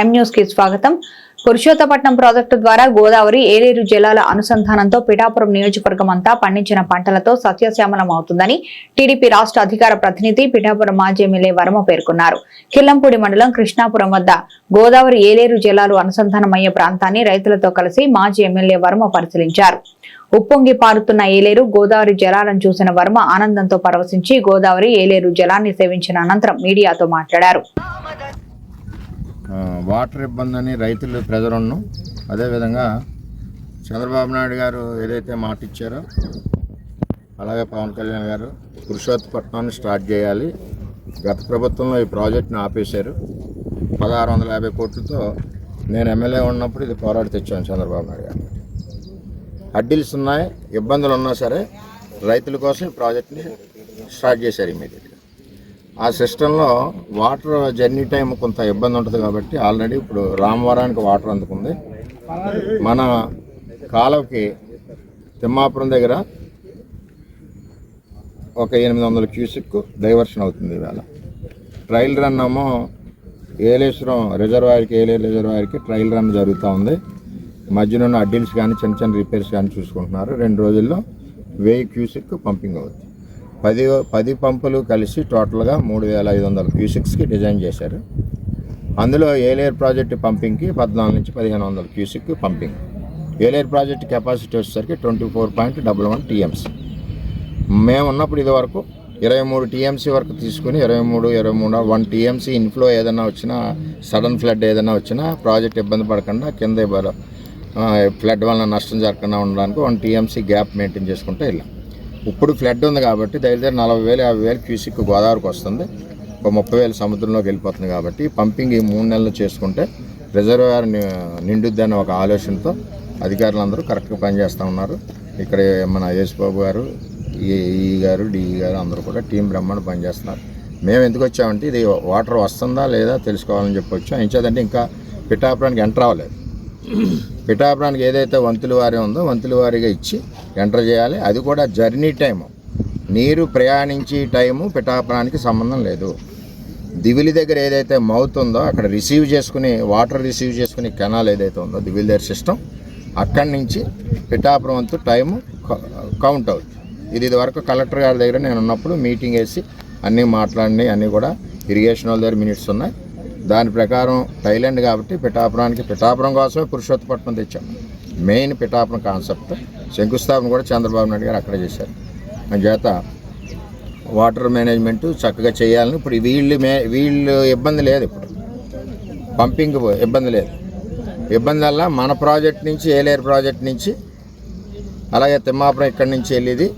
ఎం న్యూస్కి స్వాగతం. పురుషోత్తపట్నం ప్రాజెక్టు ద్వారా గోదావరి ఏలేరు జలాల అనుసంధానంతో పిఠాపురం నియోజకవర్గం అంతా పండించిన పంటలతో సత్యశ్యామలం అవుతుందని టీడీపీ రాష్ట్ర అధికార ప్రతినిధి పిఠాపురం మాజీ ఎమ్మెల్యే వర్మ పేర్కొన్నారు. కిల్లంపూడి మండలం కృష్ణాపురం వద్ద గోదావరి ఏలేరు జలాలు అనుసంధానమయ్యే ప్రాంతాన్ని రైతులతో కలిసి మాజీ ఎమ్మెల్యే వర్మ పరిశీలించారు. ఉప్పొంగి పారుతున్న ఏలేరు గోదావరి జలాలను చూసిన వర్మ ఆనందంతో పరవశించి గోదావరి ఏలేరు జలాన్ని సేవించిన అనంతరం మీడియాతో మాట్లాడారు. వాటర్ ఇబ్బంది అని రైతులు ప్రెజర్ ఉన్నాం అదేవిధంగా చంద్రబాబు నాయుడు గారు ఏదైతే మాట ఇచ్చారో అలాగే పవన్ కళ్యాణ్ గారు పురుషోత్తపట్నాన్ని స్టార్ట్ చేయాలి. గత ప్రభుత్వంలో ఈ ప్రాజెక్ట్ని ఆపేశారు. పదహారు వందల యాభై కోట్లతో నేను ఎమ్మెల్యే ఉన్నప్పుడు ఇది పోరాడి తెచ్చాను చంద్రబాబు నాయుడు గారు. అడ్డిల్స్ ఉన్నాయి ఇబ్బందులు ఉన్నా సరే రైతుల కోసం ఈ ప్రాజెక్ట్ని స్టార్ట్ చేశారు ఇమీడియట్గా. ఆ సిస్టంలో వాటర్ జర్నీ టైం కొంత ఇబ్బంది ఉంటుంది కాబట్టి ఆల్రెడీ ఇప్పుడు రామవరానికి వాటర్ అందుకుంది. మన కాలువకి తిమ్మాపురం దగ్గర ఒక ఎనిమిది వందల క్యూసిక్ డైవర్షన్ అవుతుంది ఇవాళ ట్రయల్ రన్ ఏమో ఏలేశ్వరం రిజర్వాయర్కి ఏలే రిజర్వాయర్కి ట్రయల్ రన్ జరుగుతూ ఉంది. మధ్యలో ఉన్న అడ్డిల్స్ కానీ చిన్న చిన్న రిపేర్స్ కానీ చూసుకుంటున్నారు. రెండు రోజుల్లో వెయ్యి క్యూసిక్ పంపింగ్ అవుతుంది పది పది పంపులు కలిసి టోటల్గా మూడు వేల ఐదు వందల క్యూసిక్స్కి డిజైన్ చేశారు. అందులో ఏలేర్ ప్రాజెక్ట్ పంపింగ్కి పద్నాలుగు నుంచి పదిహేను వందల cusec pumping. Yeleru project capacity వచ్చేసరికి twenty four point double one TMC. మేము ఉన్నప్పుడు ఇదివరకు ఇరవై మూడు టీఎంసీ వరకు తీసుకుని ఇరవై మూడు ఇరవై మూడు వన్ టీఎంసీ ఇన్ఫ్లో ఏదైనా వచ్చినా సడన్ ఫ్లడ్ ఏదైనా వచ్చినా ప్రాజెక్ట్ ఇబ్బంది పడకుండా కింద ఫ్లడ్ వలన నష్టం జరగకుండా ఉండడానికి వన్ టీఎంసీ గ్యాప్ మెయింటైన్ చేసుకుంటూ వెళ్ళాం. ఇప్పుడు ఫ్లడ్ ఉంది కాబట్టి దగ్గర దగ్గర నలభై వేలు యాభై వేలు క్యూసిక్ గోదావరికి వస్తుంది. ఒక ముప్పై వేలు సముద్రంలోకి వెళ్ళిపోతుంది కాబట్టి పంపింగ్ ఈ మూడు నెలలు చేసుకుంటే రిజర్వాయర్ ని- నిండుద్ది ఒక ఆలోచనతో అధికారులందరూ కరెక్ట్గా పనిచేస్తూ ఉన్నారు. ఇక్కడ మన యేసుబాబు గారు ఈ గారు డిఈ గారు అందరూ కూడా టీం బ్రహ్మాండ పనిచేస్తున్నారు. మేము ఎందుకు వచ్చామంటే ఇది వాటర్ వస్తుందా లేదా తెలుసుకోవాలని చెప్పొచ్చు. వచ్చాం ఇంచేదంటే ఇంకా పిఠాపురానికి ఎంటర్ అవ్వలేదు. పిఠాపురానికి ఏదైతే వంతుల వారి ఉందో వంతుల వారిగా ఇచ్చి ఎంటర్ చేయాలి. అది కూడా జర్నీ టైము. నీరు ప్రయాణించి టైము పిఠాపురానికి సంబంధం లేదు. దివిలి దగ్గర ఏదైతే మౌత్ ఉందో అక్కడ రిసీవ్ చేసుకుని వాటర్ రిసీవ్ చేసుకుని కెనాల్ ఏదైతే ఉందో దివిలి దగ్గర సిస్టమ్ అక్కడి నుంచి పిఠాపురం వంతు టైము కౌంట్ అవుతుంది. ఇది ఇదివరకు కలెక్టర్ గారి దగ్గర నేను ఉన్నప్పుడు మీటింగ్ వేసి అన్నీ మాట్లాడినాయి అన్నీ కూడా ఇరిగేషన్ వాళ్ళ దగ్గర మినిట్స్ ఉన్నాయి. దాని ప్రకారం థైలాండ్ కాబట్టి పిఠాపురానికి పిఠాపురం కోసమే పురుషోత్తపట్నం తెచ్చాం. Main Pithapuram concept. శంకుస్థాపన కూడా చంద్రబాబు నాయుడు గారు అక్కడ చేశారు. చేత వాటర్ మేనేజ్మెంట్ చక్కగా చేయాలని ఇప్పుడు వీళ్ళు మే వీళ్ళు ఇబ్బంది లేదు ఇప్పుడు. పంపింగ్ ఇబ్బంది లేదు. ఇబ్బంది వల్ల మన ప్రాజెక్ట్ నుంచి ఏలేరు ప్రాజెక్ట్ నుంచి అలాగే తిమ్మాపురం ఇక్కడి నుంచి వెళ్ళేది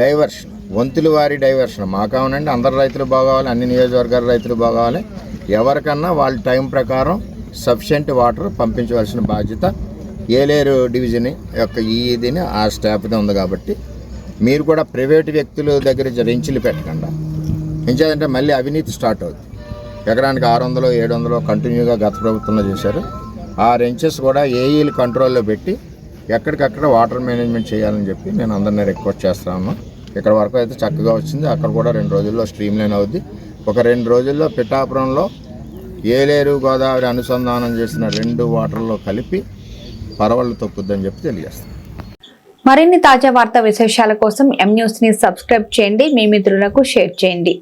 డైవర్షన్. వంతుల వారి డైవర్షన్ మాకేమనండి అందరు రైతులు బాగోవాలి అన్ని నియోజకవర్గాల రైతులు బాగోవాలి. ఎవరికన్నా వాళ్ళ టైం ప్రకారం సఫిషియంట్ వాటర్ పంపించవలసిన బాధ్యత ఏలేరు డివిజన్ యొక్క ఈ ఆ స్టాఫ్ది ఉంది కాబట్టి మీరు కూడా ప్రైవేట్ వ్యక్తుల దగ్గర రెంచులు పెట్టకుండా. ఎంచేదంటే మళ్ళీ అవినీతి స్టార్ట్ అవుతుంది ఎకరానికి ఆరు వందలు ఏడు వందలు కంటిన్యూగా గత ప్రభుత్వంలో చేశారు. ఆ రెంచెస్ కూడా ఏఈలు కంట్రోల్లో పెట్టి ఎక్కడికక్కడ వాటర్ మేనేజ్మెంట్ చేయాలని చెప్పి నేను అందరినీ రిక్వెస్ట్ చేస్తాను ఇక్కడ వరకు అయితే చక్కగా వచ్చింది. అక్కడ కూడా రెండు రోజుల్లో స్ట్రీమ్ లైన్ అవుద్ది. ఒక రెండు రోజుల్లో పిఠాపురంలో ఏలేరు గోదావరి అనుసంధానం చేసిన రెండు వాటర్లో కలిపి పరవళ్ళు తొక్కుద్దని చెప్పి తెలియజేస్తాను మరిన్ని తాజా వార్తా విశేషాల కోసం ఎం న్యూస్ని సబ్స్క్రైబ్ చేయండి. మీ మిత్రులకు షేర్ చేయండి.